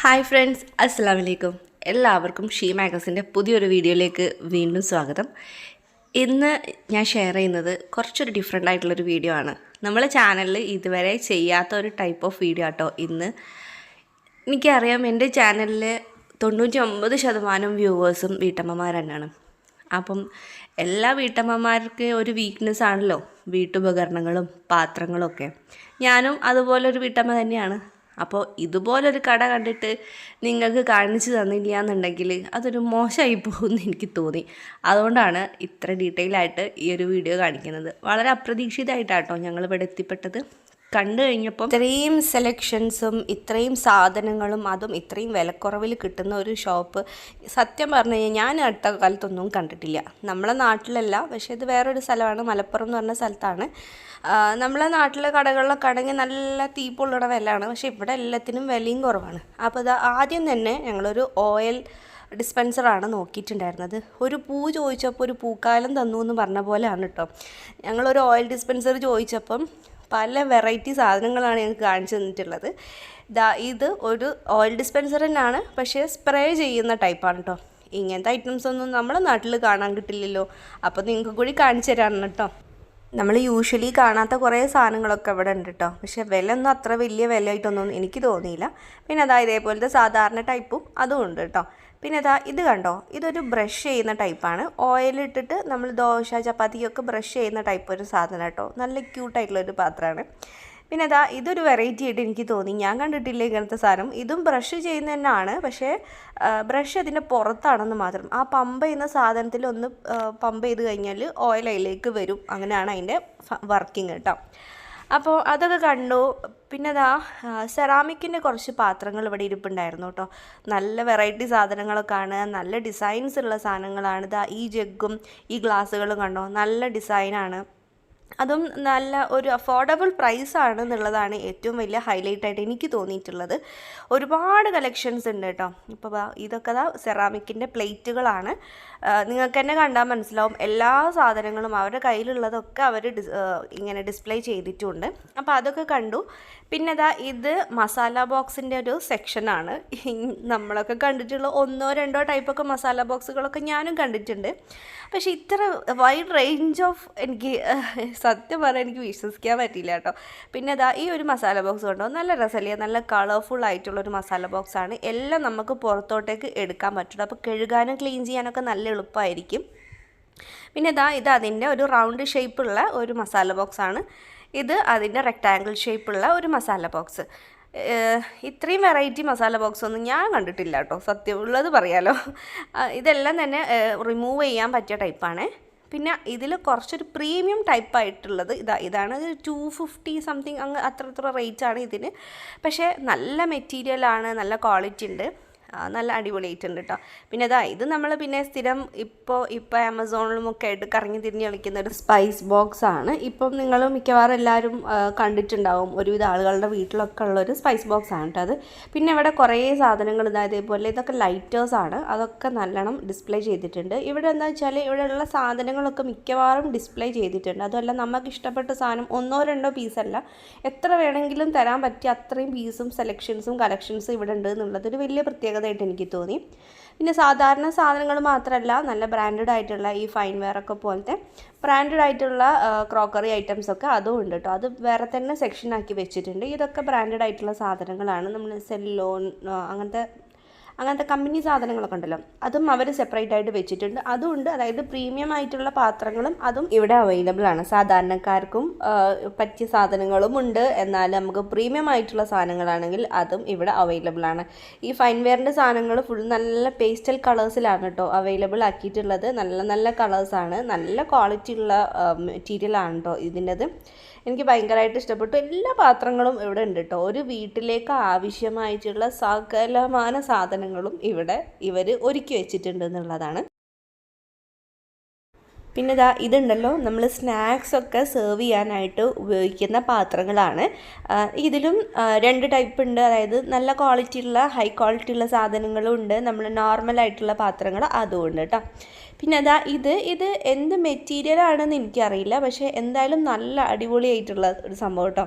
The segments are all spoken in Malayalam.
ഹായ് ഫ്രണ്ട്സ് അസ്സാം വലൈക്കും എല്ലാവർക്കും ഷീ മാഗസിന്റെ പുതിയൊരു വീഡിയോയിലേക്ക് വീണ്ടും സ്വാഗതം. ഇന്ന് ഞാൻ ഷെയർ ചെയ്യുന്നത് കുറച്ചൊരു ഡിഫറെന്റ് ആയിട്ടുള്ളൊരു വീഡിയോ ആണ്. നമ്മളെ ചാനലിൽ ഇതുവരെ ചെയ്യാത്ത ഒരു ടൈപ്പ് ഓഫ് വീഡിയോ ആട്ടോ ഇന്ന്. എനിക്കറിയാം എന്റെ ചാനലിൽ തൊണ്ണൂറ്റി ഒമ്പത് ശതമാനം വ്യൂവേഴ്സും വീട്ടമ്മമാർ തന്നെയാണ് അപ്പം എല്ലാ വീട്ടമ്മമാർക്ക് ഒരു വീക്ക്നെസ് ആണല്ലോ. വീട്ടുപകരണങ്ങളും പാത്രങ്ങളും ഒക്കെ ഞാനും അതുപോലൊരു വീട്ടമ്മ തന്നെയാണ്. അപ്പോൾ ഇതുപോലൊരു കട കണ്ടിട്ട് നിങ്ങൾക്ക് കാണിച്ചു തന്നില്ല എന്നുണ്ടെങ്കിൽ അതൊരു മോശമായി പോകുമെന്ന് എനിക്ക് തോന്നി. അതുകൊണ്ടാണ് ഇത്ര ഡീറ്റെയിൽ ആയിട്ട് ഈ ഒരു വീഡിയോ കാണിക്കുന്നത്. വളരെ അപ്രതീക്ഷിതമായിട്ടാട്ടോ ഞങ്ങൾ ഇവിടെ എത്തിപ്പെട്ടത്. കണ്ടു കഴിഞ്ഞപ്പോൾ ഇത്രയും സെലക്ഷൻസും ഇത്രയും സാധനങ്ങളും അതും ഇത്രയും വിലക്കുറവിൽ കിട്ടുന്ന ഒരു ഷോപ്പ് സത്യം പറഞ്ഞു കഴിഞ്ഞാൽ ഞാൻ അടുത്ത കാലത്തൊന്നും കണ്ടിട്ടില്ല. നമ്മളെ നാട്ടിലല്ല പക്ഷേ ഇത് വേറൊരു സ്ഥലമാണ്. മലപ്പുറം എന്ന് പറഞ്ഞ സ്ഥലത്താണ്. നമ്മളെ നാട്ടിലെ കടകളിലൊക്കെ ആണെങ്കിൽ നല്ല തീപ്പുള്ളട വിലയാണ്. പക്ഷേ ഇവിടെ എല്ലാത്തിനും വിലയും കുറവാണ്. അപ്പോൾ ഇത് ആദ്യം തന്നെ ഞങ്ങളൊരു ഓയിൽ ഡിസ്പെൻസറാണ് നോക്കിയിട്ടുണ്ടായിരുന്നത്. ഒരു പൂ ചോദിച്ചപ്പോൾ ഒരു പൂക്കാലം തന്നു എന്ന് പറഞ്ഞ പോലെയാണ് കേട്ടോ. ഞങ്ങളൊരു ഓയിൽ ഡിസ്പെൻസർ ചോദിച്ചപ്പം പല വെറൈറ്റി സാധനങ്ങളാണ് ഞങ്ങൾക്ക് കാണിച്ചു തന്നിട്ടുള്ളത്. ദാ ഇത് ഒരു ഓയിൽ ഡിസ്പെൻസർ തന്നെയാണ് പക്ഷേ സ്പ്രേ ചെയ്യുന്ന ടൈപ്പാണ് കേട്ടോ ഇങ്ങനത്തെ ഐറ്റംസ് ഒന്നും നമ്മുടെ നാട്ടിൽ കാണാൻ കിട്ടില്ലല്ലോ. അപ്പോൾ നിങ്ങൾക്ക് കൂടി കാണിച്ചു തരാണ് കേട്ടോ നമ്മൾ യൂഷ്വലി കാണാത്ത കുറേ സാധനങ്ങളൊക്കെ ഇവിടെ ഉണ്ട് കേട്ടോ പക്ഷേ വില ഒന്നും അത്ര വലിയ വിലയായിട്ടൊന്നും എനിക്ക് തോന്നിയില്ല. പിന്നെ അതാ ഇതേപോലത്തെ സാധാരണ ടൈപ്പും അതും ഉണ്ട് കേട്ടോ പിന്നെ അതാ ഇത് കണ്ടോ? ഇതൊരു ബ്രഷ് ചെയ്യുന്ന ടൈപ്പാണ് ഓയിലിട്ടിട്ട് നമ്മൾ ദോശ ചപ്പാത്തിക്കൊക്കെ ബ്രഷ് ചെയ്യുന്ന ടൈപ്പ് ഒരു സാധനം കേട്ടോ. നല്ല ക്യൂട്ടായിട്ടുള്ളൊരു പാത്രമാണ്. പിന്നെ അതാ ഇതൊരു വെറൈറ്റി ആയിട്ട് എനിക്ക് തോന്നി. ഞാൻ കണ്ടിട്ടില്ല ഇങ്ങനത്തെ സാധനം. ഇതും ബ്രഷ് ചെയ്യുന്ന തന്നെയാണ്. പക്ഷേ ബ്രഷ് അതിന്റെ പുറത്താണെന്ന് മാത്രം. ആ പമ്പ് ചെയ്യുന്ന സാധനത്തിൽ ഒന്ന് പമ്പ് ചെയ്ത് കഴിഞ്ഞാൽ ഓയിൽ അതിലേക്ക് വരും. അങ്ങനെയാണ് അതിന്റെ വർക്കിംഗ് കേട്ടോ. അപ്പോൾ അതൊക്കെ കണ്ടു. പിന്നെ അതാ സെറാമിക്കിന്റെ കുറച്ച് പാത്രങ്ങൾ ഇവിടെ ഇരിപ്പുണ്ടായിരുന്നു കേട്ടോ. നല്ല വെറൈറ്റി സാധനങ്ങളൊക്കെ ആണ് നല്ല ഡിസൈൻസ് ഉള്ള സാധനങ്ങളാണ്. ഇതാ ഈ ജഗ്ഗും ഈ ഗ്ലാസ്സുകളും കണ്ടോ? നല്ല ഡിസൈനാണ് അതും നല്ല ഒരു അഫോർഡബിൾ പ്രൈസാണ് എന്നുള്ളതാണ് ഏറ്റവും വലിയ ഹൈലൈറ്റ് ആയിട്ട് എനിക്ക് തോന്നിയിട്ടുള്ളത്. ഒരുപാട് കളക്ഷൻസ് ഉണ്ട് കേട്ടോ ഇപ്പോൾ ഇതൊക്കെ ദാ സെറാമിക്കിന്റെ പ്ലേറ്റുകളാണ് നിങ്ങൾക്ക് തന്നെ കണ്ടാൽ മനസ്സിലാവും. എല്ലാ സാധനങ്ങളും അവരുടെ കയ്യിലുള്ളതൊക്കെ അവർ ഇങ്ങനെ ഡിസ്പ്ലേ ചെയ്തിട്ടുണ്ട്. അപ്പോൾ അതൊക്കെ കണ്ടു. പിന്നെ ദാ ഇത് മസാല ബോക്സിന്റെ ഒരു സെക്ഷനാണ് നമ്മളൊക്കെ കണ്ടിട്ടുള്ള ഒന്നോ രണ്ടോ ടൈപ്പൊക്കെ മസാല ബോക്സുകളൊക്കെ ഞാനും കണ്ടിട്ടുണ്ട്. പക്ഷേ ഇത്ര വൈഡ് റേഞ്ച് ഓഫ് എനിക്ക് സത്യം പറയാൻ എനിക്ക് വിശ്വസിക്കാൻ പറ്റിയില്ല കേട്ടോ. പിന്നെ അതാ ഈ ഒരു മസാല ബോക്സ് കൊണ്ടോ? നല്ല രസമല്ലേ? നല്ല കളർഫുൾ ആയിട്ടുള്ള ഒരു മസാല ബോക്സ് ആണ്. എല്ലാം നമുക്ക് പുറത്തോട്ടേക്ക് എടുക്കാൻ പറ്റുള്ളൂ. അപ്പോൾ കഴുകാനും ക്ലീൻ ചെയ്യാനൊക്കെ നല്ല എളുപ്പമായിരിക്കും പിന്നെ ഇതാ ഇത് അതിന്റെ ഒരു റൗണ്ട് ഷേപ്പുള്ള ഒരു മസാല ബോക്സ് ആണ്. ഇത് അതിന്റെ റെക്റ്റാങ്കിൾ ഷേപ്പുള്ള ഒരു മസാല ബോക്സ് ഇത്രയും വെറൈറ്റി മസാല ബോക്സ് ഒന്നും ഞാൻ കണ്ടിട്ടില്ല കേട്ടോ. സത്യമുള്ളത് പറയാലോ. ഇതെല്ലാം തന്നെ റിമൂവ് ചെയ്യാൻ പറ്റിയ ടൈപ്പാണ് പിന്നെ ഇതിൽ കുറച്ചൊരു പ്രീമിയം ടൈപ്പ് ആയിട്ടുള്ളത് ഇതാ ഇതാണ് ടു ഫിഫ്റ്റി സംതിങ് അങ്ങ് അത്ര അത്ര റേറ്റാണ് ഇതിന്. പക്ഷേ നല്ല മെറ്റീരിയലാണ് നല്ല ക്വാളിറ്റി ഉണ്ട്. നല്ല അടിപൊളിയായിട്ടുണ്ട് കേട്ടോ പിന്നെ അതാ ഇത് നമ്മൾ പിന്നെ സ്ഥിരം ഇപ്പോൾ ഇപ്പോൾ ആമസോണിലും ഒക്കെ ആയിട്ട് കറങ്ങി തിരിഞ്ഞ് കളിക്കുന്ന ഒരു സ്പൈസ് ബോക്സ് ആണ്. ഇപ്പം നിങ്ങൾ മിക്കവാറും എല്ലാവരും കണ്ടിട്ടുണ്ടാവും. ഒരുവിധ ആളുകളുടെ വീട്ടിലൊക്കെ ഉള്ളൊരു സ്പൈസ് ബോക്സ് ആണ് കേട്ടോ അത്. പിന്നെ ഇവിടെ കുറേ സാധനങ്ങൾ ഇതാ ഇതേപോലെ ഇതൊക്കെ ലൈറ്റേഴ്സ് ആണ്. അതൊക്കെ നല്ലോണം ഡിസ്പ്ലേ ചെയ്തിട്ടുണ്ട്. ഇവിടെ എന്താ വെച്ചാൽ ഇവിടെയുള്ള സാധനങ്ങളൊക്കെ മിക്കവാറും ഡിസ്പ്ലേ ചെയ്തിട്ടുണ്ട്. അതുമല്ല നമുക്ക് ഇഷ്ടപ്പെട്ട സാധനം ഒന്നോ രണ്ടോ പീസല്ല എത്ര വേണമെങ്കിലും തരാൻ പറ്റിയ അത്രയും പീസും സെലക്ഷൻസും കളക്ഷൻസും ഇവിടെ ഉണ്ട് എന്നുള്ളത് ഒരു വലിയ പ്രത്യേകതയായിട്ട് എനിക്ക് തോന്നി. പിന്നെ സാധാരണ സാധനങ്ങൾ മാത്രമല്ല നല്ല ബ്രാൻഡഡ് ആയിട്ടുള്ള ഈ ഫൈൻ വെയർ ഒക്കെ പോലത്തെ ബ്രാൻഡഡ് ആയിട്ടുള്ള ക്രോക്കറി ഐറ്റംസ് ഒക്കെ അതും ഉണ്ട് കേട്ടോ അത് വേറെ തന്നെ സെക്ഷൻ ആക്കി വെച്ചിട്ടുണ്ട്. ഇതൊക്കെ ബ്രാൻഡഡ് ആയിട്ടുള്ള സാധനങ്ങളാണ്. നമ്മൾ സെല്ലോൺ അങ്ങനത്തെ അങ്ങനത്തെ കമ്പനി സാധനങ്ങളൊക്കെ ഉണ്ടല്ലോ. അതും അവർ സെപ്പറേറ്റ് ആയിട്ട് വെച്ചിട്ടുണ്ട്. അതുകൊണ്ട് അതായത് പ്രീമിയം ആയിട്ടുള്ള പാത്രങ്ങളും അതും ഇവിടെ അവൈലബിൾ ആണ്. സാധാരണക്കാർക്കും പറ്റിയ സാധനങ്ങളും ഉണ്ട്. എന്നാൽ നമുക്ക് പ്രീമിയം ആയിട്ടുള്ള സാധനങ്ങളാണെങ്കിൽ അതും ഇവിടെ അവൈലബിൾ ആണ്. ഈ ഫൈൻവെയറിന്റെ സാധനങ്ങൾ ഫുൾ നല്ല പേസ്റ്റൽ കളേഴ്സിലാണ് കേട്ടോ അവൈലബിൾ ആക്കിയിട്ടുള്ളത്. നല്ല നല്ല കളേഴ്സാണ് നല്ല ക്വാളിറ്റി ഉള്ള മെറ്റീരിയൽ ആണ് കേട്ടോ ഇതിന്റെത്. എനിക്ക് ഭയങ്കരമായിട്ട് ഇഷ്ടപ്പെട്ടു. എല്ലാ പാത്രങ്ങളും ഇവിടെ ഉണ്ട് കേട്ടോ ഒരു വീട്ടിലേക്ക് ആവശ്യമായിട്ടുള്ള സകലമാന സാധനങ്ങളും ഇവിടെ ഇവർ ഒരുക്കി വെച്ചിട്ടുണ്ട് എന്നുള്ളതാണ്. പിന്നെ ഇതാ ഇതുണ്ടല്ലോ നമ്മൾ സ്നാക്സൊക്കെ സെർവ് ചെയ്യാനായിട്ട് ഉപയോഗിക്കുന്ന പാത്രങ്ങളാണ്. ഇതിലും രണ്ട് ടൈപ്പ് ഉണ്ട്. അതായത് നല്ല ക്വാളിറ്റി ഉള്ള ഹൈ ക്വാളിറ്റി ഉള്ള സാധനങ്ങളും ഉണ്ട്. നമ്മൾ നോർമലായിട്ടുള്ള പാത്രങ്ങൾ അതും ഉണ്ട് കേട്ടോ പിന്നെ അതാ ഇത് ഇത് എന്ത് മെറ്റീരിയൽ ആണെന്ന് എനിക്കറിയില്ല. പക്ഷേ എന്തായാലും നല്ല അടിപൊളിയായിട്ടുള്ള ഒരു സംഭവം കേട്ടോ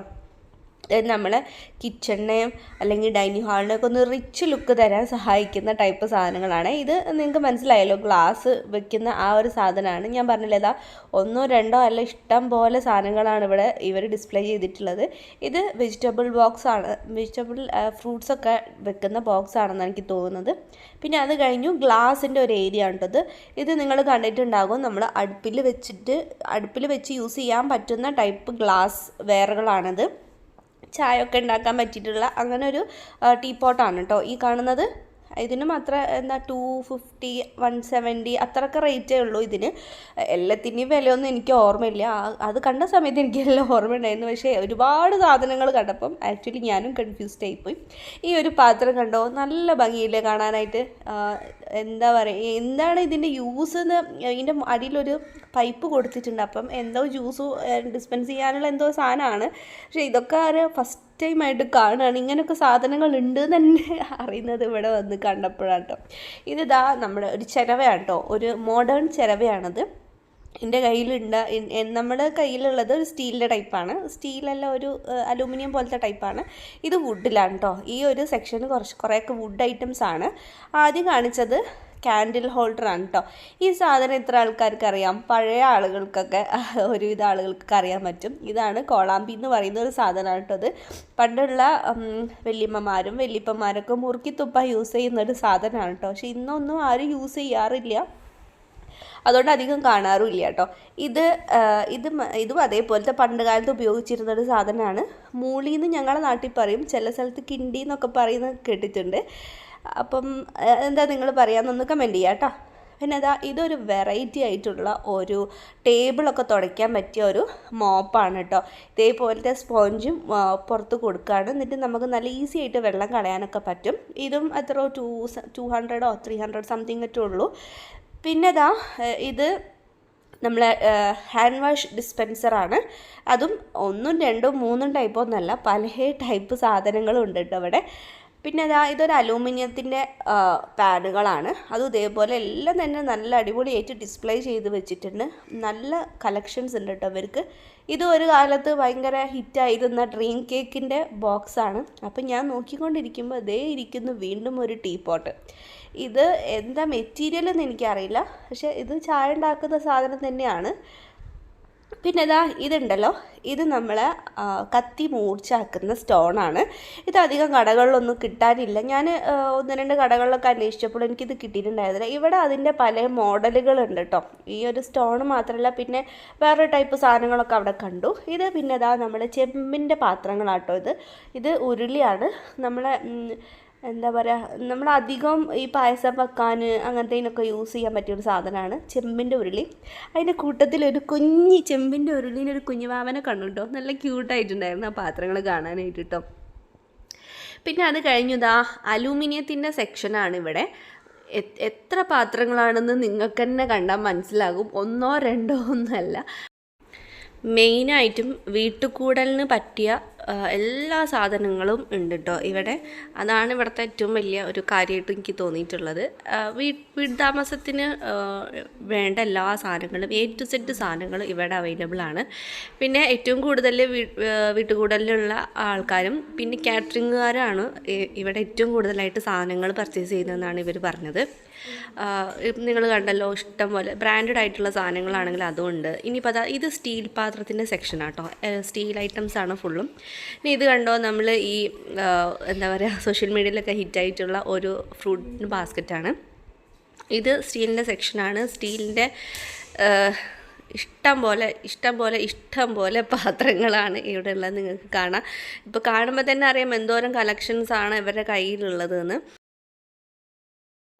നമ്മളെ കിച്ചണിനെയും അല്ലെങ്കിൽ ഡൈനിങ് ഹാളിനെയൊക്കെ ഒന്ന് റിച്ച് ലുക്ക് തരാൻ സഹായിക്കുന്ന ടൈപ്പ് സാധനങ്ങളാണ്. ഇത് നിങ്ങൾക്ക് മനസ്സിലായല്ലോ ഗ്ലാസ് വെക്കുന്ന ആ ഒരു സാധനമാണ്. ഞാൻ പറഞ്ഞില്ലേ ഇതാ ഒന്നോ രണ്ടോ അല്ല ഇഷ്ടം പോലെ സാധനങ്ങളാണ് ഇവിടെ ഇവർ ഡിസ്പ്ലേ ചെയ്തിട്ടുള്ളത്. ഇത് വെജിറ്റബിൾ ബോക്സ് ആണ്. വെജിറ്റബിൾ ഫ്രൂട്ട്സ് ഒക്കെ വെക്കുന്ന ബോക്സ് ആണെന്ന് എനിക്ക് തോന്നുന്നത്. പിന്നെ അത് കഴിഞ്ഞു ഗ്ലാസിന്റെ ഒരു ഏരിയ ഉണ്ടത് ഇത്. നിങ്ങൾ കണ്ടിട്ടുണ്ടാകും നമ്മൾ അടുപ്പിൽ വെച്ചിട്ട് അടുപ്പിൽ വെച്ച് യൂസ് ചെയ്യാൻ പറ്റുന്ന ടൈപ്പ് ഗ്ലാസ് വെയറുകളാണിത് ചായ ഒക്കെ ഉണ്ടാക്കാൻ പറ്റിയിട്ടുള്ള അങ്ങനെ ഒരു ടീ പോട്ടാണ് കേട്ടോ ഈ കാണുന്നത്. ഇതിനും മാത്രം എന്താ ടു ഫിഫ്റ്റി വൺ സെവന്റി അത്രയൊക്കെ റേറ്റേ ഉള്ളൂ ഇതിന്. എല്ലാത്തിന്റെയും വിലയൊന്നും എനിക്ക് ഓർമ്മയില്ല. അത് കണ്ട സമയത്ത് എനിക്ക് എല്ലാം ഓർമ്മയുണ്ടായിരുന്നു. പക്ഷേ ഒരുപാട് സാധനങ്ങൾ കണ്ടപ്പം ആക്ച്വലി ഞാനും കൺഫ്യൂസ്ഡ് ആയിപ്പോയി. ഈ ഒരു പാത്രം കണ്ടോ? നല്ല ഭംഗിയില്ലേ കാണാനായിട്ട്. എന്താ പറയുക എന്താണ് ഇതിന്റെ യൂസ് എന്ന് ഇതിന്റെ അടിയിലൊരു പൈപ്പ് കൊടുത്തിട്ടുണ്ട്. അപ്പം എന്തോ ജ്യൂസ് ഡിസ്പെൻസ് ചെയ്യാനുള്ള എന്തോ സാധനമാണ്. പക്ഷേ ഇതൊക്കെ ഒരു ഫസ്റ്റ് ടൈമായിട്ട് കാണുകയാണ് ഇങ്ങനെയൊക്കെ സാധനങ്ങൾ ഉണ്ട് തന്നെ അറിയുന്നത് ഇവിടെ വന്ന് കണ്ടപ്പോഴാണ് കേട്ടോ ഇതിതാ നമ്മുടെ ഒരു ചിരവയാണ് കേട്ടോ ഒരു മോഡേൺ ചിരവയാണത്. എന്റെ കയ്യിലുണ്ട്. നമ്മുടെ കയ്യിലുള്ളത് ഒരു സ്റ്റീലിന്റെ ടൈപ്പാണ് സ്റ്റീലല്ല ഒരു അലൂമിനിയം പോലത്തെ ടൈപ്പാണ് ഇത് വുഡിലാണ് കേട്ടോ ഈ ഒരു സെക്ഷന് കുറച്ച് കുറേയൊക്കെ വുഡ് ഐറ്റംസ് ആണ്. ആദ്യം കാണിച്ചത് ക്യാൻഡിൽ ഹോൾഡറാണ് കേട്ടോ ഈ സാധനം എത്ര ആൾക്കാർക്ക് അറിയാം പഴയ ആളുകൾക്കൊക്കെ ഒരുവിധ ആളുകൾക്കൊക്കെ അറിയാൻ പറ്റും. ഇതാണ് കോളാമ്പി എന്ന് പറയുന്ന ഒരു സാധനമാണ് കേട്ടോ അത് പണ്ടുള്ള വല്യമ്മമാരും വല്യപ്പന്മാരൊക്കെ മുറുക്കി തുപ്പ യൂസ് ചെയ്യുന്ന ഒരു സാധനമാണ് കേട്ടോ പക്ഷെ ഇന്നൊന്നും ആരും യൂസ് ചെയ്യാറില്ല. അതുകൊണ്ട് അധികം കാണാറുമില്ല കേട്ടോ ഇത് ഇത് ഇതും അതേപോലത്തെ പണ്ട് കാലത്ത് ഉപയോഗിച്ചിരുന്ന ഒരു സാധനമാണ്. മൂളി എന്ന് ഞങ്ങളുടെ നാട്ടിൽ പറയും ചില സ്ഥലത്ത് കിണ്ടി എന്നൊക്കെ പറയുന്നത് കേട്ടിട്ടുണ്ട്. അപ്പം എന്താ നിങ്ങൾ പറയാമെന്നൊന്ന് കമന്റ് ചെയ്യാം കേട്ടോ. പിന്നെ അതാ ഇതൊരു വെറൈറ്റി ആയിട്ടുള്ള ഒരു ടേബിളൊക്കെ തുടയ്ക്കാൻ പറ്റിയ ഒരു മോപ്പാണ് കേട്ടോ. ഇതേപോലത്തെ സ്പോഞ്ചും പുറത്ത് കൊടുക്കുകയാണ് എന്നിട്ട് നമുക്ക് നല്ല ഈസി ആയിട്ട് വെള്ളം കളയാനൊക്കെ പറ്റും. ഇതും എത്ര ടു ടു ഹൺഡ്രഡോ ത്രീ ഹൺഡ്രഡ് സംതിങ് ഒക്കെ ഉള്ളൂ. പിന്നെ ദാ ഇത് നമ്മളെ ഹാൻഡ് വാഷ് ഡിസ്പെൻസറാണ് അതും ഒന്നും രണ്ടും മൂന്നും ടൈപ്പൊന്നുമല്ല പല ടൈപ്പ് സാധനങ്ങളും ഉണ്ട് കേട്ടോ അവിടെ പിന്നെ അതാ ഇതൊരു അലൂമിനിയത്തിന്റെ പാഡുകളാണ്. അതും ഇതേപോലെ എല്ലാം തന്നെ നല്ല അടിപൊളി അടിപൊളിയായിട്ട് ഡിസ്പ്ലേ ചെയ്ത് വെച്ചിട്ടുണ്ട്. നല്ല കളക്ഷൻസ് ഉണ്ട് കേട്ടോ അവർക്ക് ഇത് ഒരു കാലത്ത് ഭയങ്കര ഹിറ്റായിരുന്ന ഡ്രീം കേക്കിന്റെ ബോക്സാണ് അപ്പം ഞാൻ നോക്കിക്കൊണ്ടിരിക്കുമ്പോൾ അതേ ഇരിക്കുന്നു വീണ്ടും ഒരു ടീ പോട്ട് ഇത് എന്താ മെറ്റീരിയൽ എന്ന് എനിക്കറിയില്ല. പക്ഷേ ഇത് ചായ ഉണ്ടാക്കുന്ന സാധനം തന്നെയാണ്. പിന്നെ ഇതാ ഇതുണ്ടല്ലോ. ഇത് നമ്മൾ കത്തി മൂർച്ചാക്കുന്ന സ്റ്റോണാണ്. ഇത് അധികം കടകളിലൊന്നും കിട്ടാനില്ല. ഞാൻ ഒന്ന് രണ്ട് കടകളിലൊക്കെ അന്വേഷിച്ചപ്പോൾ എനിക്കിത് കിട്ടിയിട്ടുണ്ടായിരുന്നില്ല. ഇവിടെ അതിന്റെ പല മോഡലുകളുണ്ട് കേട്ടോ ഈ ഒരു സ്റ്റോൺ മാത്രമല്ല പിന്നെ വേറെ ടൈപ്പ് സാധനങ്ങളൊക്കെ അവിടെ കണ്ടു. ഇത് പിന്നെ ഇതാ നമ്മുടെ ചെമ്പിന്റെ പാത്രങ്ങളാട്ടോ ഇത്. ഇത് ഉരുളിയാണ്. നമ്മളെ എന്താ പറയുക നമ്മൾ അധികം ഈ പായസം വെക്കാൻ അങ്ങനത്തേനൊക്കെ യൂസ് ചെയ്യാൻ പറ്റിയൊരു സാധനമാണ് ചെമ്പിന്റെ ഉരുളി. അതിന്റെ കൂട്ടത്തിൽ ഒരു കുഞ്ഞി ചെമ്പിന്റെ ഉരുളിന്റെ ഒരു കുഞ്ഞു വാവനെ കണ്ടു കേട്ടോ നല്ല ക്യൂട്ടായിട്ടുണ്ടായിരുന്നു ആ പാത്രങ്ങൾ കാണാനായിട്ട് കേട്ടോ പിന്നെ അത് കഴിഞ്ഞതാ അലൂമിനിയത്തിന്റെ സെക്ഷനാണ് ഇവിടെ. എത്ര പാത്രങ്ങളാണെന്ന് നിങ്ങൾക്ക് തന്നെ കണ്ടാൽ മനസ്സിലാകും. ഒന്നോ രണ്ടോ ഒന്നല്ല. മെയിനായിട്ടും വീട്ടുകൂടലിന് പറ്റിയ എല്ലാ സാധനങ്ങളും ഉണ്ട് കേട്ടോ ഇവിടെ. അതാണ് ഇവിടുത്തെ ഏറ്റവും വലിയ ഒരു കാര്യമായിട്ട് എനിക്ക് തോന്നിയിട്ടുള്ളത്. ആ, വീ വീട് താമസത്തിന് വേണ്ട എല്ലാ സാധനങ്ങളും എ ടു സെറ്റ് സാധനങ്ങൾ ഇവിടെ അവൈലബിൾ ആണ്. പിന്നെ ഏറ്റവും കൂടുതൽ വീട്ടുകൂടലിലുള്ള ആൾക്കാരും പിന്നെ കാറ്ററിങ്ങുകാരാണ് ഇവിടെ ഏറ്റവും കൂടുതലായിട്ട് സാധനങ്ങൾ പർച്ചേസ് ചെയ്യുന്നതെന്നാണ് ഇവർ പറഞ്ഞത്. നിങ്ങൾ കണ്ടല്ലോ ഇഷ്ടം പോലെ ബ്രാൻഡഡ് ആയിട്ടുള്ള സാധനങ്ങളാണെങ്കിൽ അതുമുണ്ട് ഇനിയിപ്പോൾ അതാ ഇത് സ്റ്റീൽ പാത്രത്തിന്റെ സെക്ഷനാണ് കേട്ടോ സ്റ്റീൽ ഐറ്റംസ് ആണ് ഫുള്ളും ഇനി ഇത് കണ്ടോ നമ്മൾ ഈ എന്താ പറയുക സോഷ്യൽ മീഡിയയിലൊക്കെ ഹിറ്റായിട്ടുള്ള ഒരു ഫ്രൂട്ട് ബാസ്ക്കറ്റാണ്. ഇത് സ്റ്റീലിന്റെ സെക്ഷനാണ് സ്റ്റീലിന്റെ ഇഷ്ടം പോലെ ഇഷ്ടം പോലെ ഇഷ്ടം പോലെ പാത്രങ്ങളാണ് ഇവിടെയുള്ളത് നിങ്ങൾക്ക് കാണാം. ഇപ്പോൾ കാണുമ്പോൾ തന്നെ അറിയാം എന്തോരം കളക്ഷൻസ് ആണ് ഇവരുടെ കയ്യിലുള്ളതെന്ന്.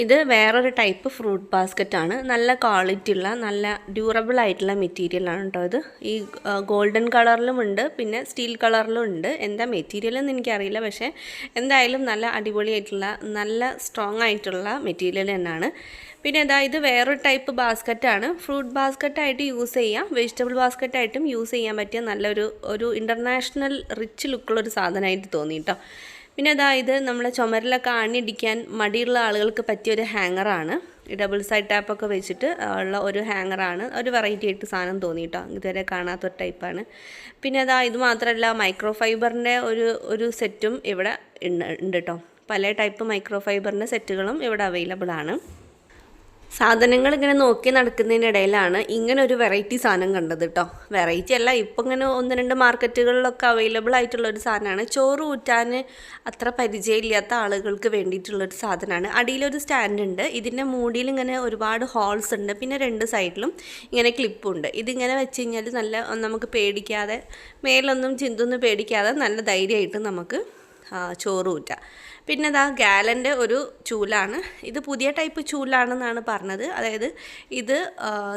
ഇത് വേറൊരു ടൈപ്പ് ഫ്രൂട്ട് ബാസ്ക്കറ്റ് ആണ്. നല്ല ക്വാളിറ്റി ഉള്ള നല്ല ഡ്യൂറബിൾ ആയിട്ടുള്ള മെറ്റീരിയലാണ് കേട്ടോ ഇത്. ഈ ഗോൾഡൻ കളറിലും ഉണ്ട് പിന്നെ സ്റ്റീൽ കളറിലും ഉണ്ട്. എന്താ മെറ്റീരിയൽ എന്ന് എനിക്കറിയില്ല പക്ഷേ എന്തായാലും നല്ല അടിപൊളിയായിട്ടുള്ള നല്ല സ്ട്രോങ് ആയിട്ടുള്ള മെറ്റീരിയൽ തന്നെയാണ്. പിന്നെ ഇതാ ഇത് വേറൊരു ടൈപ്പ് ബാസ്ക്കറ്റാണ് ഫ്രൂട്ട് ബാസ്ക്കറ്റായിട്ട് യൂസ് ചെയ്യാം. വെജിറ്റബിൾ ബാസ്ക്കറ്റായിട്ടും യൂസ് ചെയ്യാൻ പറ്റിയ നല്ലൊരു ഒരു ഇന്റർനാഷണൽ റിച്ച് ലുക്കുള്ളൊരു സാധനമായിട്ട് തോന്നി കേട്ടോ പിന്നെ അതാ ഇത് നമ്മളെ ചുമരിലൊക്കെ ആണിയടിക്കാൻ മടിയുള്ള ആളുകൾക്ക് പറ്റിയ ഒരു ഹാങ്ങറാണ്. ഡബിൾ സൈഡ് ടാപ്പൊക്കെ വെച്ചിട്ട് ഉള്ള ഒരു ഹാങ്ങറാണ്. ഒരു വെറൈറ്റി ആയിട്ട് സാധനം തോന്നിയിട്ടോ. ഇതുവരെ കാണാത്ത ഒരു ടൈപ്പാണ് പിന്നെ അതാ ഇത് മാത്രമല്ല മൈക്രോ ഫൈബറിന്റെ ഒരു ഒരു സെറ്റും ഇവിടെ ഉണ്ട് കേട്ടോ പല ടൈപ്പ് മൈക്രോ ഫൈബറിന്റെ സെറ്റുകളും ഇവിടെ അവൈലബിൾ ആണ്. സാധനങ്ങൾ ഇങ്ങനെ നോക്കി നടക്കുന്നതിന്റെ ഇടയിലാണ് ഇങ്ങനെ ഒരു വെറൈറ്റി സാധനം കണ്ടത് കേട്ടോ വെറൈറ്റി അല്ല ഇപ്പം ഇങ്ങനെ ഒന്ന് രണ്ട് മാർക്കറ്റുകളിലൊക്കെ അവൈലബിൾ ആയിട്ടുള്ള ഒരു സാധനമാണ്. ചോറ് ഊറ്റാൻ അത്ര പരിചയമില്ലാത്ത ആളുകൾക്ക് വേണ്ടിയിട്ടുള്ളൊരു സാധനമാണ്. അടിയിലൊരു സ്റ്റാൻഡ് ഉണ്ട്. ഇതിന്റെ മൂടിയിൽ ഇങ്ങനെ ഒരുപാട് ഹോൾസ് ഉണ്ട്. പിന്നെ രണ്ട് സൈഡിലും ഇങ്ങനെ ക്ലിപ്പുണ്ട് ഇതിങ്ങനെ വെച്ച് കഴിഞ്ഞാൽ നല്ല നമുക്ക് പേടിക്കാതെ മേലൊന്നും ചിന്തൊന്നും പേടിക്കാതെ നല്ല ധൈര്യമായിട്ട് നമുക്ക് ചോറ് ഊറ്റാം. പിന്നെ ഇതാ ഗാലന്റെ ഒരു ചൂലാണ്. ഇത് പുതിയ ടൈപ്പ് ചൂലാണെന്നാണ് പറഞ്ഞത്. അതായത് ഇത്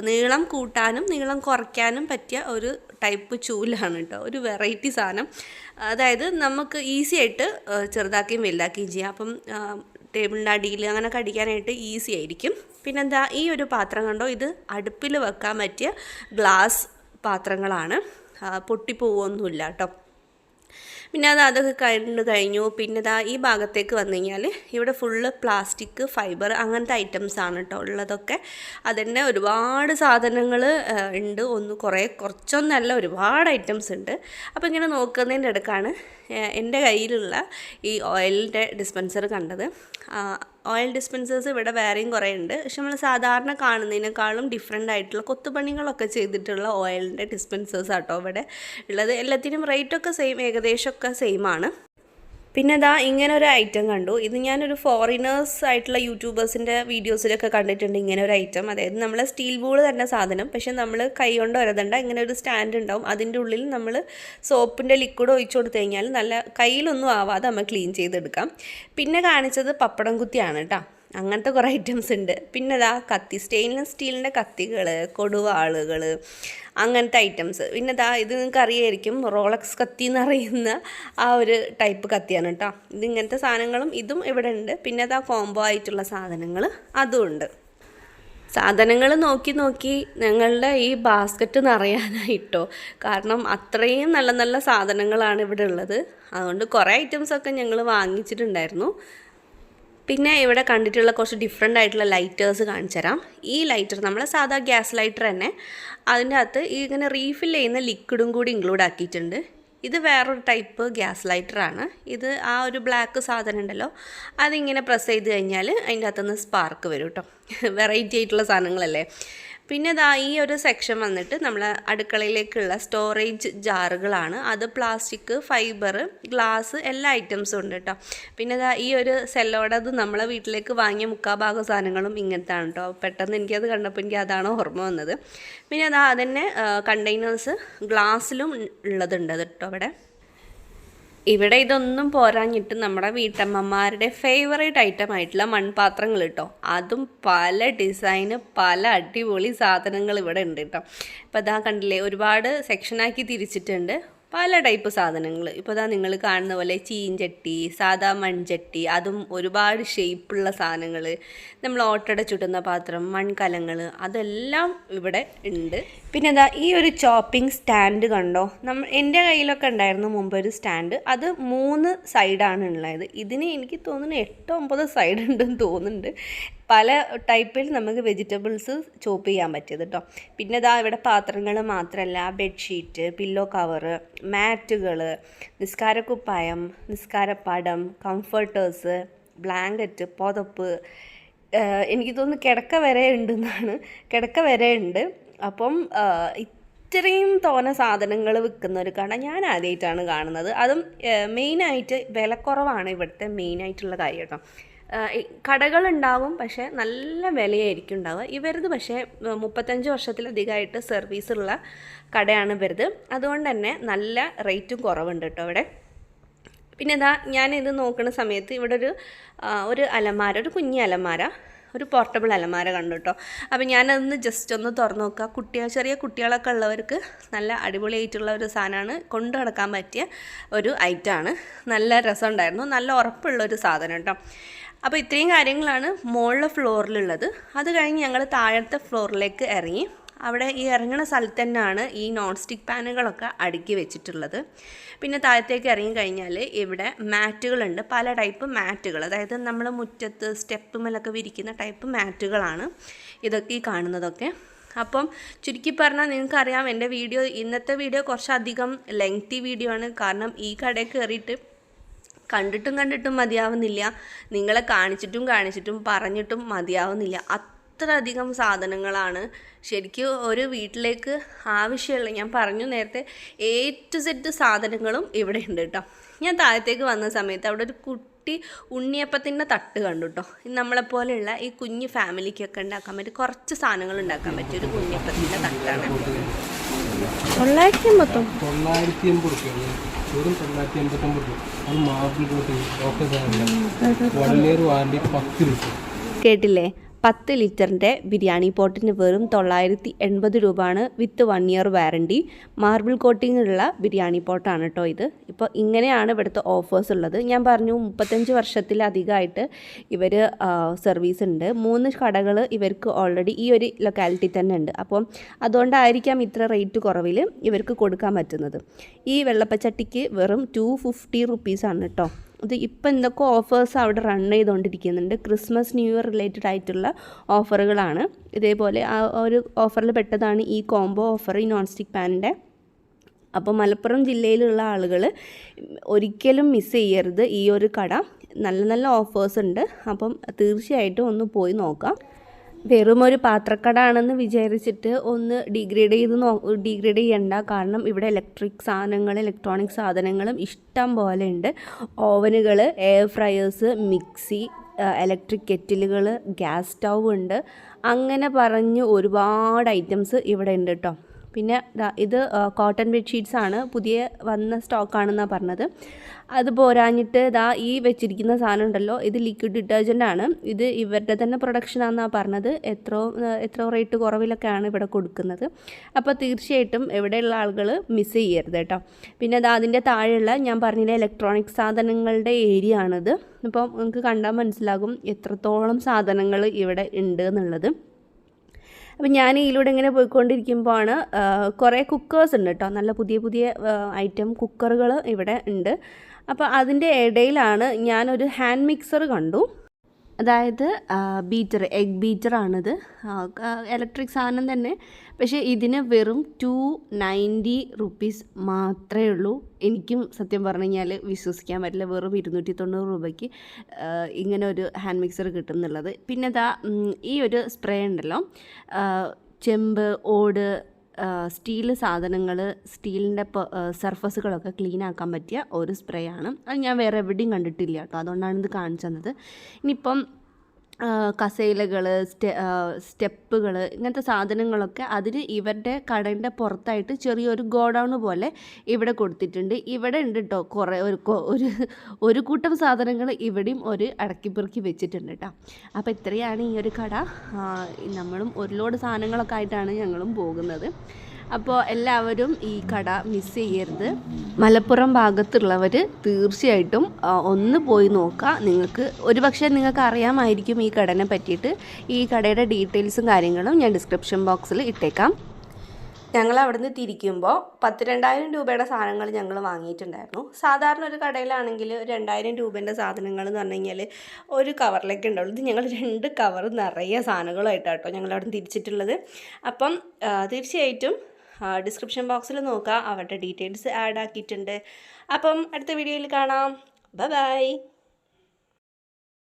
നീളം കൂട്ടാനും നീളം കുറയ്ക്കാനും പറ്റിയ ഒരു ടൈപ്പ് ചൂലാണ് കേട്ടോ ഒരു വെറൈറ്റി സാധനം. അതായത് നമുക്ക് ഈസി ആയിട്ട് ചെറുതാക്കുകയും വലുതാക്കുകയും ചെയ്യാം. അപ്പം ടേബിളിന്റെ അടിയിൽ അങ്ങനെ കടിക്കാനായിട്ട് ഈസി ആയിരിക്കും. പിന്നെന്താ ഈ ഒരു പാത്രം കണ്ടോ? ഇത് അടുപ്പിൽ വെക്കാൻ പറ്റിയ ഗ്ലാസ് പാത്രങ്ങളാണ്. പൊട്ടിപ്പോവൊന്നുമില്ല കേട്ടോ പിന്നെ അത് അതൊക്കെ കണ്ടു കഴിഞ്ഞു. പിന്നെ ദാ ഈ ഭാഗത്തേക്ക് വന്നു കഴിഞ്ഞാൽ ഇവിടെ ഫുള്ള് പ്ലാസ്റ്റിക് ഫൈബർ അങ്ങനത്തെ ഐറ്റംസ് ആണ് കേട്ടോ ഉള്ളതൊക്കെ. അതിന്റെ ഒരുപാട് സാധനങ്ങൾ ഉണ്ട്. ഒന്ന് കുറേ കുറച്ചൊന്നല്ല ഒരുപാട് ഐറ്റംസ് ഉണ്ട്. അപ്പോൾ ഇങ്ങനെ നോക്കുന്നതിന്റെ ഇടക്കാണ് എന്റെ കയ്യിലുള്ള ഈ ഓയിലിന്റെ ഡിസ്പെൻസർ കണ്ടത്. ഓയിൽ ഡിസ്പെൻസേഴ്സ് ഇവിടെ വേറെയും കുറേ ഉണ്ട് പക്ഷെ നമ്മൾ സാധാരണ കാണുന്നതിനേക്കാളും ഡിഫറെന്റ് ആയിട്ടുള്ള കൊത്തുപണികളൊക്കെ ചെയ്തിട്ടുള്ള ഓയിലിന്റെ ഡിസ്പെൻസേഴ്സ് ആട്ടോ ഇവിടെ ഉള്ളത്. എല്ലാത്തിനും റേറ്റൊക്കെ സെയിം ഏകദേശമൊക്കെ സെയിം ആണ്. പിന്നെ ഇതാ ഇങ്ങനെ ഒരു ഐറ്റം കണ്ടു. ഇത് ഞാനൊരു ഫോറിനേഴ്സ് ആയിട്ടുള്ള യൂട്യൂബേഴ്സിന്റെ വീഡിയോസിലൊക്കെ കണ്ടിട്ടുണ്ട് ഇങ്ങനെ ഒരു ഐറ്റം അതായത് നമ്മൾ സ്റ്റീൽ ബോൾ തന്നെ സാധനം. പക്ഷെ നമ്മൾ കൈ കൊണ്ട് വരതണ്ട ഇങ്ങനെ ഒരു സ്റ്റാൻഡ് ഉണ്ടാവും. അതിന്റെ ഉള്ളിൽ നമ്മൾ സോപ്പിന്റെ ലിക്വിഡ് ഒഴിച്ചു കൊടുത്തു കഴിഞ്ഞാൽ നല്ല കയ്യിലൊന്നും ആവാതെ നമ്മൾ ക്ലീൻ ചെയ്തെടുക്കാം. പിന്നെ കാണിച്ചത് പപ്പടം കുത്തിയാണ് കേട്ടോ അങ്ങനത്തെ കുറേ ഐറ്റംസ് ഉണ്ട്. പിന്നെ ഇതാ കത്തി സ്റ്റെയിൻലെസ് സ്റ്റീലിന്റെ കത്തികൾ കൊടുവാളുകൾ അങ്ങനത്തെ ഐറ്റംസ് പിന്നെ ഇതാ ഇത് നിങ്ങൾക്ക് അറിയായിരിക്കും റോളക്സ് കത്തി എന്ന് പറയുന്ന ആ ഒരു ടൈപ്പ് കത്തിയാണ് കേട്ടോ. ഇത് ഇങ്ങനത്തെ സാധനങ്ങളും ഇതും ഇവിടെ ഉണ്ട്. പിന്നെ ഇതാ കോംബോ ആയിട്ടുള്ള സാധനങ്ങൾ അതും ഉണ്ട്. സാധനങ്ങൾ നോക്കി നോക്കി ഞങ്ങളുടെ ഈ ബാസ്ക്കറ്റ് നിറയാനായിട്ടോ. കാരണം അത്രയും നല്ല നല്ല സാധനങ്ങളാണ് ഇവിടെ ഉള്ളത്. അതുകൊണ്ട് കുറേ ഐറ്റംസൊക്കെ ഞങ്ങൾ വാങ്ങിച്ചിട്ടുണ്ടായിരുന്നു. പിന്നെ ഇവിടെ കണ്ടിട്ടുള്ള കുറച്ച് ഡിഫറെന്റ് ആയിട്ടുള്ള ലൈറ്റേഴ്സ് കാണിച്ചു തരാം. ഈ ലൈറ്റർ നമ്മൾ സാധാ ഗ്യാസ് ലൈറ്റർ തന്നെ. അതിന്റെ അകത്ത് ഇങ്ങനെ റീഫിൽ ചെയ്യുന്ന ലിക്വിഡും കൂടി ഇൻക്ലൂഡ് ആക്കിയിട്ടുണ്ട്. ഇത് വേറൊരു ടൈപ്പ് ഗ്യാസ് ലൈറ്ററാണ് ഇത് ആ ഒരു ബ്ലാക്ക് സാധനം ഉണ്ടല്ലോ അതിങ്ങനെ പ്രസ് ചെയ്ത് കഴിഞ്ഞാൽ അതിന്റെ അകത്തുനിന്ന് സ്പാർക്ക് വരും കേട്ടോ വെറൈറ്റി ആയിട്ടുള്ള സാധനങ്ങളല്ലേ? പിന്നെ ഇതാ ഈ ഒരു സെക്ഷൻ വന്നിട്ട് നമ്മൾ അടുക്കളയിലേക്കുള്ള സ്റ്റോറേജ് ജാറുകളാണ്. അത് പ്ലാസ്റ്റിക് ഫൈബർ ഗ്ലാസ് എല്ലാ ഐറ്റംസും ഉണ്ട് കേട്ടോ പിന്നെ ഇതാ ഈ ഒരു സെല്ലോടത് നമ്മളെ വീട്ടിലേക്ക് വാങ്ങിയ മുക്കാ സാധനങ്ങളും സാധനങ്ങളും ഇങ്ങനത്താണ് കേട്ടോ പെട്ടെന്ന് എനിക്കത് കണ്ടപ്പോൾ എനിക്ക് അതാണ് ഓർമ്മ വന്നത്. പിന്നെ അതാ അതന്നെ കണ്ടെയ്നേഴ്സ് ഗ്ലാസ്സിലും ഉള്ളതുണ്ട് കേട്ടോ അവിടെ ഇവിടെ ഇതൊന്നും പോരാഞ്ഞിട്ട് നമ്മുടെ വീട്ടമ്മമാരുടെ ഫേവറേറ്റ് ഐറ്റം ആയിട്ടുള്ള മൺപാത്രങ്ങൾ കേട്ടോ. അതും പല ഡിസൈന് പല അടിപൊളി സാധനങ്ങൾ ഇവിടെ ഉണ്ട് കേട്ടോ. അപ്പോൾ അതാ കണ്ടില്ലേ ഒരുപാട് സെക്ഷനാക്കി തിരിച്ചിട്ടുണ്ട്. പല ടൈപ്പ് സാധനങ്ങൾ ഇപ്പോൾ ഇതാ നിങ്ങൾ കാണുന്ന പോലെ ചീഞ്ചട്ടി സാധാ മൺചട്ടി അതും ഒരുപാട് ഷേപ്പുള്ള സാധനങ്ങൾ നമ്മൾ ഓട്ടട ചുട്ടുന്ന പാത്രം മൺകലങ്ങൾ അതെല്ലാം ഇവിടെ ഉണ്ട് പിന്നെ എന്താ ഈ ഒരു ചോപ്പിംഗ് സ്റ്റാൻഡ് കണ്ടോ? നമ്മൾ എന്റെ കയ്യിലൊക്കെ ഉണ്ടായിരുന്നു മുമ്പ് ഒരു സ്റ്റാൻഡ്. അത് മൂന്ന് സൈഡാണ് ഉള്ളത് ഇതിന് എനിക്ക് തോന്നുന്നു എട്ടോ ഒമ്പതോ സൈഡ് ഉണ്ടെന്ന് തോന്നുന്നുണ്ട്. പല ടൈപ്പിൽ നമുക്ക് വെജിറ്റബിൾസ് ചോപ്പ് ചെയ്യാൻ പറ്റിയത് കേട്ടോ പിന്നെ ഇതാ ഇവിടെ പാത്രങ്ങൾ മാത്രമല്ല ബെഡ്ഷീറ്റ് പില്ലോ കവറ് മാറ്റുകൾ നിസ്കാരക്കുപ്പായം നിസ്കാരപ്പടം കംഫർട്ടേഴ്സ് ബ്ലാങ്കറ്റ് പുതപ്പ് എനിക്ക് തോന്നുന്നു കിടക്ക വരെ ഉണ്ടെന്നാണ്. കിടക്ക വരെ ഉണ്ട്. അപ്പം ഇത്രയും തോന സാധനങ്ങൾ വിൽക്കുന്ന ഒരു കട ഞാൻ ആദ്യമായിട്ടാണ് കാണുന്നത്. അതും മെയിനായിട്ട് വിലക്കുറവാണ് ഇവിടുത്തെ മെയിനായിട്ടുള്ള കാര്യം കേട്ടോ കടകളുണ്ടാവും പക്ഷേ നല്ല വിലയായിരിക്കും ഉണ്ടാവുക. ഇവരത് പക്ഷേ മുപ്പത്തഞ്ച് വർഷത്തിലധികമായിട്ട് സർവീസുള്ള കടയാണ് ഇവരത് അതുകൊണ്ട് തന്നെ നല്ല റേറ്റും കുറവുണ്ട് കേട്ടോ അവിടെ. പിന്നെ ഇതാ ഞാൻ ഇത് നോക്കുന്ന സമയത്ത് ഇവിടെ ഒരു ഒരു അലമാര ഒരു കുഞ്ഞി അലമാര ഒരു പോർട്ടബിൾ അലമാര കണ്ടു കേട്ടോ. അപ്പോൾ ഞാനതൊന്ന് ജസ്റ്റ് ഒന്ന് തുറന്നു നോക്കുക കുട്ടികൾ ചെറിയ കുട്ടികളൊക്കെ ഉള്ളവർക്ക് നല്ല അടിപൊളിയായിട്ടുള്ള ഒരു സാധനമാണ്. കൊണ്ടു നടക്കാൻ പറ്റിയ ഒരു ഐറ്റമാണ് നല്ല രസമുണ്ടായിരുന്നു. നല്ല ഉറപ്പുള്ള ഒരു സാധനം കേട്ടോ. അപ്പോൾ ഇത്രയും കാര്യങ്ങളാണ് മുകളിലെ ഫ്ലോറിലുള്ളത്. അത് കഴിഞ്ഞ് ഞങ്ങൾ താഴത്തെ ഫ്ലോറിലേക്ക് ഇറങ്ങി. അവിടെ ഈ ഇറങ്ങുന്ന സ്ഥലത്ത് തന്നെയാണ് ഈ നോൺ സ്റ്റിക്ക് പാനുകളൊക്കെ അടുക്കി വെച്ചിട്ടുള്ളത്. പിന്നെ താഴത്തേക്ക് ഇറങ്ങി കഴിഞ്ഞാൽ ഇവിടെ മാറ്റുകളുണ്ട്. പല ടൈപ്പ് മാറ്റുകൾ. അതായത് നമ്മൾ മുറ്റത്ത് സ്റ്റെപ്പ് മേലൊക്കെ വിരിക്കുന്ന ടൈപ്പ് മാറ്റുകളാണ് ഇതൊക്കെ ഈ കാണുന്നതൊക്കെ. അപ്പം ചുരുക്കി പറഞ്ഞാൽ നിങ്ങൾക്കറിയാം എന്റെ വീഡിയോ ഇന്നത്തെ വീഡിയോ കുറച്ചധികം ലെങ്തി വീഡിയോ ആണ്. കാരണം ഈ കടയിൽ കയറിയിട്ട് കണ്ടിട്ടും കണ്ടിട്ടും മതിയാവുന്നില്ല. നിങ്ങളെ കാണിച്ചിട്ടും കാണിച്ചിട്ടും പറഞ്ഞിട്ടും മതിയാവുന്നില്ല. അത്രയധികം സാധനങ്ങളാണ് ശരിക്കും ഒരു വീട്ടിലേക്ക് ആവശ്യമുള്ള ഞാൻ പറഞ്ഞു നേരത്തെ എ ടു സെറ്റ് സാധനങ്ങളും ഇവിടെ ഉണ്ട് കേട്ടോ. ഞാൻ താഴത്തേക്ക് വന്ന സമയത്ത് അവിടെ ഒരു കുട്ടി ഉണ്ണിയപ്പത്തിന്റെ തട്ട് കണ്ടു കേട്ടോ. നമ്മളെപ്പോലെയുള്ള ഈ കുഞ്ഞ് ഫാമിലിക്കൊക്കെ ഉണ്ടാക്കാൻ പറ്റും കുറച്ച് സാധനങ്ങൾ ഉണ്ടാക്കാൻ പറ്റിയ ഒരു ഉണ്ണിയപ്പത്തിന്റെ തട്ടാണ്. തൊള്ളായിരത്തി അമ്പത്തൊന്ന് തൊള്ളായിരത്തി എൺപത് വെറും തൊള്ളായിരത്തി എൺപത്തൊമ്പത് രൂപ അത് marble coating one year warranty പത്ത് രൂപ കേട്ടില്ലേ? പത്ത് ലിറ്ററിന്റെ ബിരിയാണി പോട്ടിന് വെറും തൊള്ളായിരത്തി എൺപത് രൂപയാണ് with one year warranty marble കോട്ടിങ്ങുള്ള biryani പോട്ടാണ് കേട്ടോ ഇത്. ഇപ്പോൾ ഇങ്ങനെയാണ് ഇവിടുത്തെ ഓഫേഴ്സ് ഉള്ളത്. ഞാൻ പറഞ്ഞു മുപ്പത്തഞ്ച് വർഷത്തിലധികമായിട്ട് ഇവർ സർവീസ് ഉണ്ട്. മൂന്ന് കടകൾ ഇവർക്ക് ഓൾറെഡി ഈ ഒരു ലൊക്കാലിറ്റി തന്നെ ഉണ്ട്. അപ്പം അതുകൊണ്ടായിരിക്കാം ഇത്ര റേറ്റ് കുറവിൽ ഇവർക്ക് കൊടുക്കാൻ പറ്റുന്നത്. ഈ വെള്ളപ്പച്ചട്ടിക്ക് വെറും ടു ഫിഫ്റ്റി റുപ്പീസാണ് കേട്ടോ ഇത് ഇപ്പം എന്തൊക്കെ ഓഫേഴ്സ് അവിടെ റൺ ചെയ്തുകൊണ്ടിരിക്കുന്നുണ്ട് ക്രിസ്മസ് ന്യൂ ഇയർ റിലേറ്റഡ് ആയിട്ടുള്ള ഓഫറുകളാണ് ഇതേപോലെ ആ ഒരു ഓഫറിൽ പെട്ടതാണ് ഈ കോംബോ ഓഫർ ഈ നോൺ സ്റ്റിക്ക് പാനിന്റെ അപ്പോൾ മലപ്പുറം ജില്ലയിലുള്ള ആളുകൾ ഒരിക്കലും മിസ് ചെയ്യരുത് ഈ ഒരു കട. നല്ല നല്ല ഓഫേഴ്സ് ഉണ്ട്. അപ്പം തീർച്ചയായിട്ടും ഒന്ന് പോയി നോക്കാം. വെറും ഒരു പാത്രക്കട ആണെന്ന് വിചാരിച്ചിട്ട് ഒന്ന് ഡിഗ്രേഡ് ചെയ്ത് നോ ഡിഗ്രേഡ് ചെയ്യണ്ട. കാരണം ഇവിടെ ഇലക്ട്രിക് സാധനങ്ങൾ ഇലക്ട്രോണിക് സാധനങ്ങളും ഇഷ്ടം പോലെ ഉണ്ട്. ഓവനുകൾ എയർ ഫ്രയേഴ്സ് മിക്സി ഇലക്ട്രിക് കെറ്റിലുകൾ ഗ്യാസ് സ്റ്റൗ ഉണ്ട്. അങ്ങനെ പറഞ്ഞ് ഒരുപാട് ഐറ്റംസ് ഇവിടെ ഉണ്ട് കേട്ടോ പിന്നെ ഇത് കോട്ടൺ ബെഡ്ഷീറ്റ്സ് ആണ്. പുതിയ വന്ന സ്റ്റോക്കാണെന്നാണ് പറഞ്ഞത്. അത് പോരാഞ്ഞിട്ട് ഇതാ ഈ വെച്ചിരിക്കുന്ന സാധനം ഉണ്ടല്ലോ ഇത് ലിക്വിഡ് ഡിറ്റർജന്റ് ആണ്. ഇത് ഇവരുടെ തന്നെ പ്രൊഡക്ഷനാണെന്നാണ് പറഞ്ഞത്. എത്രയോ എത്രയോ റേറ്റ് കുറവിലൊക്കെയാണ് ഇവിടെ കൊടുക്കുന്നത്. അപ്പോൾ തീർച്ചയായിട്ടും ഇവിടെയുള്ള ആളുകൾ മിസ് ചെയ്യരുത് കേട്ടോ. പിന്നെ അത് അതിന്റെ താഴെയുള്ള ഞാൻ പറഞ്ഞില്ല ഇലക്ട്രോണിക് സാധനങ്ങളുടെ ഏരിയ ആണിത്. അപ്പം നിങ്ങൾക്ക് കണ്ടാൽ മനസ്സിലാകും എത്രത്തോളം സാധനങ്ങൾ ഇവിടെ ഉണ്ട് എന്നുള്ളത്. അപ്പം ഞാൻ ഇതിലൂടെ ഇങ്ങനെ പോയിക്കൊണ്ടിരിക്കുമ്പോഴാണ് കുറേ കുക്കേഴ്സ് ഉണ്ട് കേട്ടോ. നല്ല പുതിയ പുതിയ ഐറ്റം കുക്കറുകൾ ഇവിടെ ഉണ്ട്. അപ്പോൾ അതിന്റെ ഇടയിലാണ് ഞാനൊരു ഹാൻഡ് മിക്സർ കണ്ടു. അതായത് ബീറ്റർ എഗ് ബീറ്ററാണിത്. ഇലക്ട്രിക് സാധനം തന്നെ. പക്ഷേ ഇതിന് വെറും ടു നയന്റി റുപ്പീസ് മാത്രമേ ഉള്ളൂ. എനിക്കും സത്യം പറഞ്ഞു കഴിഞ്ഞാൽ വിശ്വസിക്കാൻ പറ്റില്ല. വെറും ഇരുന്നൂറ്റി തൊണ്ണൂറ് രൂപയ്ക്ക് ഇങ്ങനെ ഒരു ഹാൻഡ് മിക്സർ കിട്ടും എന്നുള്ളത്. പിന്നെ ഇതാ ഈ ഒരു സ്പ്രേ ഉണ്ടല്ലോ. ചെമ്പ് ഓട് സ്റ്റീൽ സാധനങ്ങൾ സ്റ്റീലിന്റെ സർഫസുകളൊക്കെ ക്ലീൻ ആക്കാൻ പറ്റിയ ഒരു സ്പ്രേ ആണ് അത് ഞാൻ വേറെ എവിടെയും കണ്ടിട്ടില്ല കേട്ടോ. അതുകൊണ്ടാണ് ഇത് കാണിച്ചു തന്നത്. ഇനിയിപ്പം കസേലകൾ സ്റ്റെ സ്റ്റെപ്പുകൾ ഇങ്ങനത്തെ സാധനങ്ങളൊക്കെ അതിന് ഇവരുടെ കടയുടെ പുറത്തായിട്ട് ചെറിയൊരു ഗോഡൗൺ പോലെ ഇവിടെ കൊടുത്തിട്ടുണ്ട്. ഇവിടെ ഉണ്ട് കേട്ടോ കുറേ ഒരു ഒരു ഒരു കൂട്ടം സാധനങ്ങൾ ഇവിടെയും ഒരു അടക്കിപ്പെറുക്കി വെച്ചിട്ടുണ്ട് കേട്ടോ അപ്പോൾ ഇത്രയാണ് ഈ ഒരു കട. നമ്മളും ഒരു ലോഡ് സാധനങ്ങളൊക്കെ ആയിട്ടാണ് ഞങ്ങളും പോകുന്നത്. അപ്പോൾ എല്ലാവരും ഈ കട മിസ് ചെയ്യരുത്. മലപ്പുറം ഭാഗത്തുള്ളവർ തീർച്ചയായിട്ടും ഒന്ന് പോയി നോക്കുക നിങ്ങൾക്ക് ഒരുപക്ഷെ നിങ്ങൾക്ക് അറിയാമായിരിക്കും ഈ കടനെ പറ്റിയിട്ട്. ഈ കടയുടെ ഡീറ്റെയിൽസും കാര്യങ്ങളും ഞാൻ ഡിസ്ക്രിപ്ഷൻ ബോക്സിൽ ഇട്ടേക്കാം. ഞങ്ങൾ അവിടുന്ന് തിരിക്കുമ്പോൾ പത്ത് രണ്ടായിരം രൂപയുടെ സാധനങ്ങൾ ഞങ്ങൾ വാങ്ങിയിട്ടുണ്ടായിരുന്നു. സാധാരണ ഒരു കടയിലാണെങ്കിൽ രണ്ടായിരം രൂപേന്റെ സാധനങ്ങൾ എന്ന് പറഞ്ഞു കഴിഞ്ഞാൽ ഒരു കവറിലേക്ക് ഉണ്ടാവുള്ളൂ. ഇത് ഞങ്ങൾ രണ്ട് കവർ നിറയെ സാധനങ്ങളായിട്ടാണ് കേട്ടോ ഞങ്ങൾ അവിടെ തിരിച്ചിട്ടുള്ളത്. അപ്പം തീർച്ചയായിട്ടും ഡിസ്ക്രിപ്ഷൻ ബോക്സിൽ നോക്കുക അവരുടെ ഡീറ്റെയിൽസ് ആഡ് ആക്കിയിട്ടുണ്ട്. അപ്പം അടുത്ത വീഡിയോയിൽ കാണാം. Bye bye